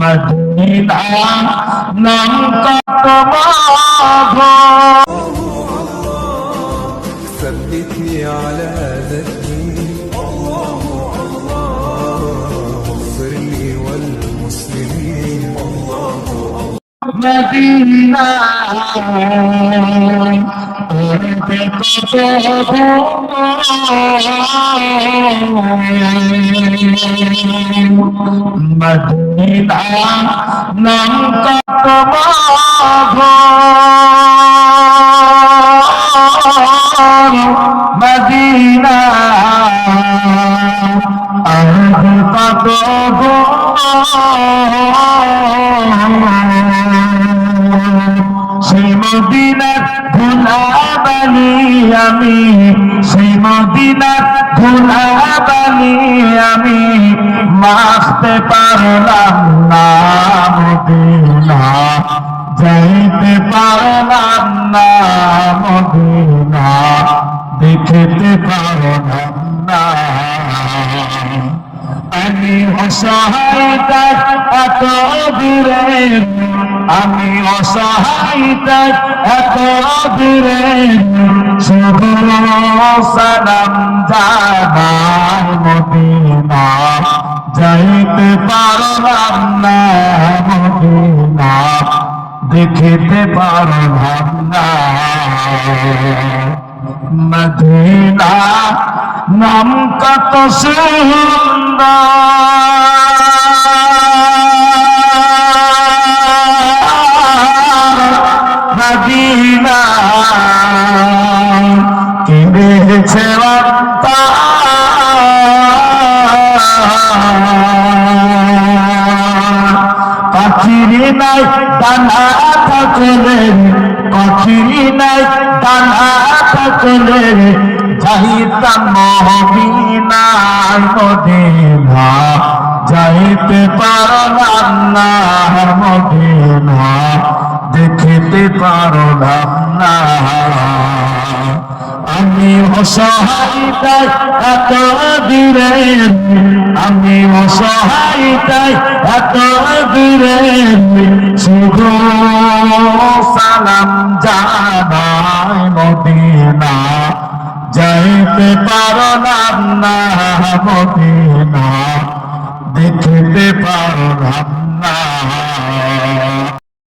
Medina নাম কত মাধ ثبتني على هذا الدين واغفر لي والمسلمين Medina Medina নাম কত মদিনা কত সেই ধুলাবালি আমি, সেই মদিনার ধুলাবালি আমি, মাখতে পারলাম না মদিনা। যাইতে পারলাম না মদিনা, দেখিতে পারলাম না। আমি অসহায়তার এত দূরে আমি এত জানাই মদিনা। যাইতে পারলাম না মদিনা, দেখিতে পারলাম না মদিনা। নাম কত সুন্দর। মদিনা কেঁদেছে পাখিরি নাই দানা থাকলে, পাখিরি নাই দানা থাকলে, যাইতাম মহিনার মদিনা। যাইতে পারলাম না মদিনা। দেখিতে পারলাম না। আমি অসহায়তায় এত দূরে। আমি অসহায়তায় এত দূরে। শুধু সালাম জানাই মদিনা। যাইতে পারলাম না, মদিনা।